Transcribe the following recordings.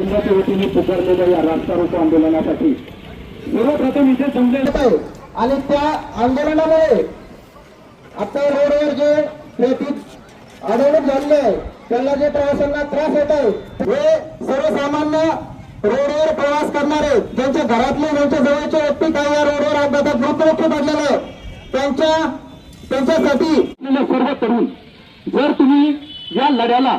वतीने पुकारलेल्या या रास्ता रोको आंदोलनासाठी सर्वप्रथम इथे आहे. आणि त्या आंदोलनामुळे आता रोडवर जे ट्रॅफिक अडवणूक झालेली आहे त्यांना जे प्रवाशांना त्रास होत आहे हे सर्वसामान्य रोडवर प्रवास करणारे ज्यांच्या घरातले ज्यांच्या जवळचे व्यक्ती काही या रोडवर अपघातात मृत्यूमुखी पडलेले आहे त्यांच्या त्यांच्यासाठी सर्व तरुण जर तुम्ही या लढ्याला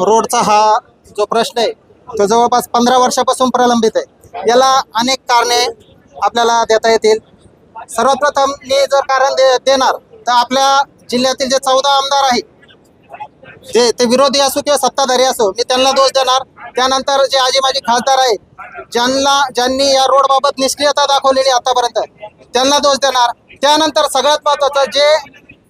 रोडचा हा जो प्रश्न आहे तो जवळपास पंधरा वर्षापासून प्रलंबित आहे. याला अनेक कारणे आपल्याला देता येतील. सर्वप्रथम मी जर कारण दे देणार तर आपल्या जिल्ह्यातील जे चौदा आमदार आहेत जे ते विरोधी असो किंवा सत्ताधारी असो मी त्यांना दोष देणार. त्यानंतर जे आजी माजी खासदार आहेत ज्यांना ज्यांनी या रोडबाबत निष्क्रियता दाखवलेली आतापर्यंत त्यांना दोष देणार. त्यानंतर सगळ्यात महत्वाचं जे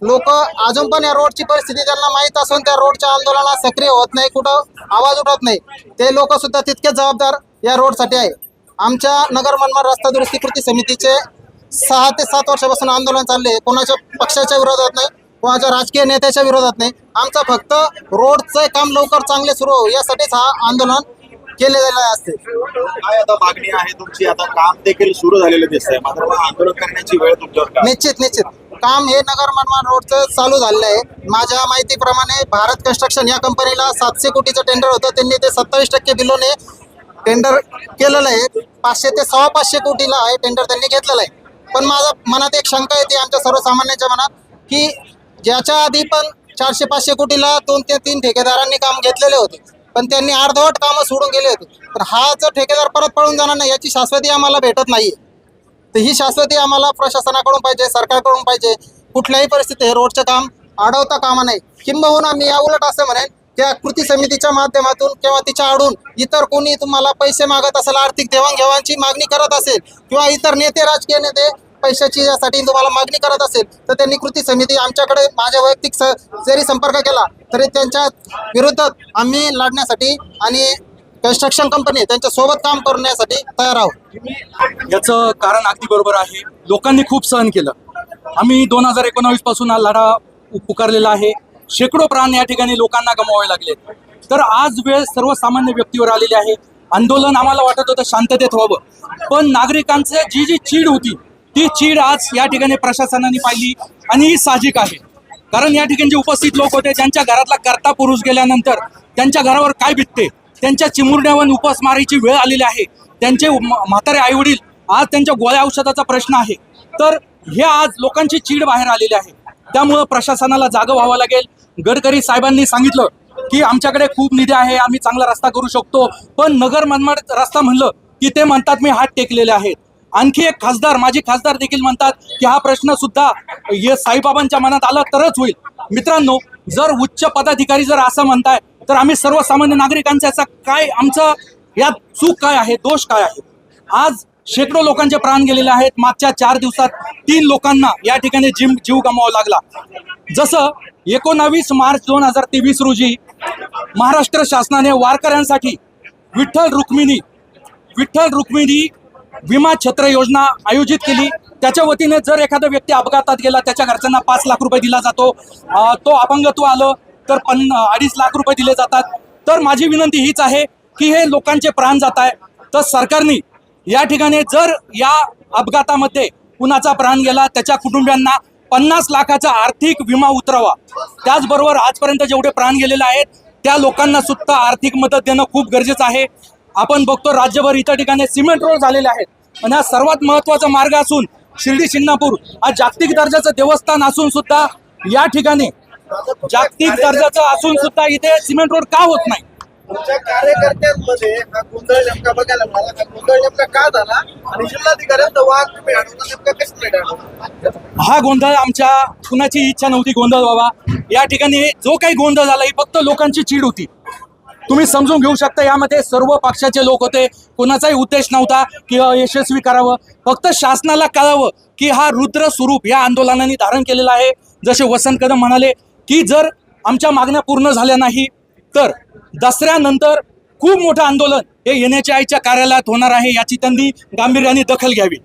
लोक अजून पण या रोडची परिस्थिती त्यांना माहीत असून त्या रोडच्या आंदोलनात सक्रिय होत नाही कुठं आवाज उठवत नाही. ते लोक सुद्धा तितकेच जबाबदार या रोडसाठी आहे. आमच्या नगर मनमाड रस्ता दुरुस्ती कृती समितीचे सहा ते सात वर्षापासून आंदोलन चालले. कोणाच्या पक्षाच्या विरोधात नाही कोणाच्या राजकीय नेत्याच्या विरोधात नाही. आमचं फक्त रोडचं काम लवकर चांगले सुरू हो यासाठीच हा आंदोलन केलेलं असते. काय आता मागणी आहे तुमची? आता काम देखील सुरू झालेलं दिसतंय. मात्र आंदोलन करण्याची वेळ तुमच्यावर निश्चित निश्चित. काम हे नगर मनमाड रोडचं चालू झालेलं आहे. माझ्या माहितीप्रमाणे भारत कन्स्ट्रक्शन या कंपनीला सातशे कोटीचं टेंडर होतं. त्यांनी ते सत्तावीस टक्के बिलोने टेंडर केलेलं आहे. पाचशे ते सव्वा पाचशे कोटीला आहे टेंडर त्यांनी घेतलेलं आहे. पण माझा मनात एक शंका येते आमच्या सर्वसामान्यांच्या मनात की ज्याच्या आधी पण चारशे पाचशे कोटीला दोन ते तीन ठेकेदारांनी काम घेतलेले होते. पण त्यांनी अर्धवट कामं सोडून गेले होते. पण हा जर ठेकेदार परत पळून जाणार नाही याची शाश्वती आम्हाला भेटत नाही तर ही शाश्वती आम्हाला प्रशासनाकडून पाहिजे सरकारकडून पाहिजे. कुठल्याही परिस्थितीत हे रोडचं काम अडवता कामा नाही किंबहुना मी या उलट असं म्हणेन त्या कृती समितीच्या माध्यमातून किंवा तिच्या आडून इतर कोणी तुम्हाला पैसे मागत असेल आर्थिक देवाणघेवाणची मागणी करत असेल किंवा इतर नेते राजकीय नेते पैशाची यासाठी तुम्हाला मागणी करत असेल तर त्यांनी कृती समिती आमच्याकडे माझ्या वैयक्तिक स जरी संपर्क केला तरी त्यांच्या विरुद्ध आम्ही लढण्यासाठी आणि कन्स्ट्रक्शन कंपनी त्यांच्यासोबत काम करण्यासाठी तयार आहोत. याचं कारण अगदी बरोबर आहे. लोकांनी खूप सहन केलं. आम्ही दोन हजार एकोणावीसपासून हा लढा पु- पुकारलेला आहे. शेकडो प्राण या ठिकाणी लोकांना गमवावे लागले. तर आज वेळ सर्वसामान्य व्यक्तीवर आलेली आहे. आंदोलन आम्हाला वाटत होतं शांततेत व्हावं. पण नागरिकांचं जी जी चीड होती ती चीड आज या ठिकाणी प्रशासनाने पाहिली आणि ही साहजिक आहे. कारण या ठिकाणी जे उपस्थित लोक होते. त्यांच्या घरातला करता पुरुष गेल्यानंतर त्यांच्या घरावर काय बितते? त्यांच्या चिमुरण्यावर उपासमारीची वेळ आलेली आहे. त्यांचे म्हातारे आईवडील आज त्यांच्या गोळ्या औषधाचा प्रश्न आहे. तर हे आज लोकांची चीड बाहेर आलेली आहे. त्यामुळं प्रशासनाला जागं व्हावं लागेल. गडकरी साहेबांनी सांगितलं की आमच्याकडे खूप निधी आहे आम्ही चांगला रस्ता करू शकतो. पण नगर मनमाड रस्ता म्हणलं की ते म्हणतात मी हात टेकलेले आहेत. आणखी एक खासदार माझे खासदार देखील म्हणतात की हा प्रश्न सुद्धा साईबाबांच्या मनात आला तरच होईल. मित्रांनो जर उच्च पदाधिकारी जर असं म्हणताय तर आम्ही सर्वसामान्य नागरिकांचा याचा काय आमचं यात चूक काय आहे दोष काय आहे? आज शेकडो लोकांचे प्राण गेलेले आहेत. मागच्या चार दिवसात तीन लोकांना या ठिकाणी जीव जीव गमावा लागला. जसं एकोणावीस मार्च दोन हजार तेवीस रोजी महाराष्ट्र शासनाने वारकऱ्यांसाठी विठ्ठल रुक्मिणी विठ्ठल रुक्मिणी विमा छत्र योजना आयोजित केली. त्याच्या वतीने जर एखादा व्यक्ती अपघातात गेला त्याच्या घरच्यांना पाच लाख रुपये दिला जातो. तो अपंगत्व आलं. तर पन्न अडीच लाख रुपये दिले जातात. तर माझी विनंती हीच आहे की हे लोकांचे प्राण जात आहे. तर सरकारने या ठिकाणी जर या अपघातामध्ये कुणाचा प्राण गेला त्याच्या कुटुंबियांना पन्नास लाखाचा आर्थिक विमा उतरावा. त्याचबरोबर आजपर्यंत जेवढे प्राण गेलेले आहेत त्या लोकांना सुद्धा आर्थिक मदत देणं खूप गरजेचं आहे. आपण बघतो राज्यभर इतर ठिकाणी सिमेंट रोड झालेले आहेत. आणि हा सर्वात महत्त्वाचा मार्ग असून शिर्डी शिंगणापूर हा जागतिक दर्जाचं देवस्थान असून सुद्धा या ठिकाणी जागतिक दर्जाचं असून सुद्धा इथे सिमेंट रोड का होत नाही? तुमच्या कार्यकर्त्यांमध्ये हा गोंधळ नेमका बघायला मला हा गोंधळ नेमका का झाला? आणि जिल्हाधिकाऱ्यांचा वाद तुम्ही अडवता नेमका कशासाठी अडवता हा गोंधळ आमच्या कुणाची इच्छा नव्हती गोंधळ व्हावा. या ठिकाणी जो काही गोंधळ झाला ही फक्त लोकांची चीड होती. तुम्ही समजून घेऊ शकता यामध्ये सर्व पक्षाचे लोक होते. कोणाचाही उद्देश नव्हता की यशस्वी करावं. फक्त शासनाला कळावं की हा रुद्र स्वरूप या आंदोलनाने धारण केलेला आहे. जसे वसंत कदम म्हणाले की जर आमच्या मागण्या पूर्ण झाल्या नाही तर दसऱ्यानंतर खूप मोठं आंदोलन हे येण्याच्या आईच्या कार्यालयात होणार आहे याची त्यांनी गांभीर्याने दखल घ्यावी.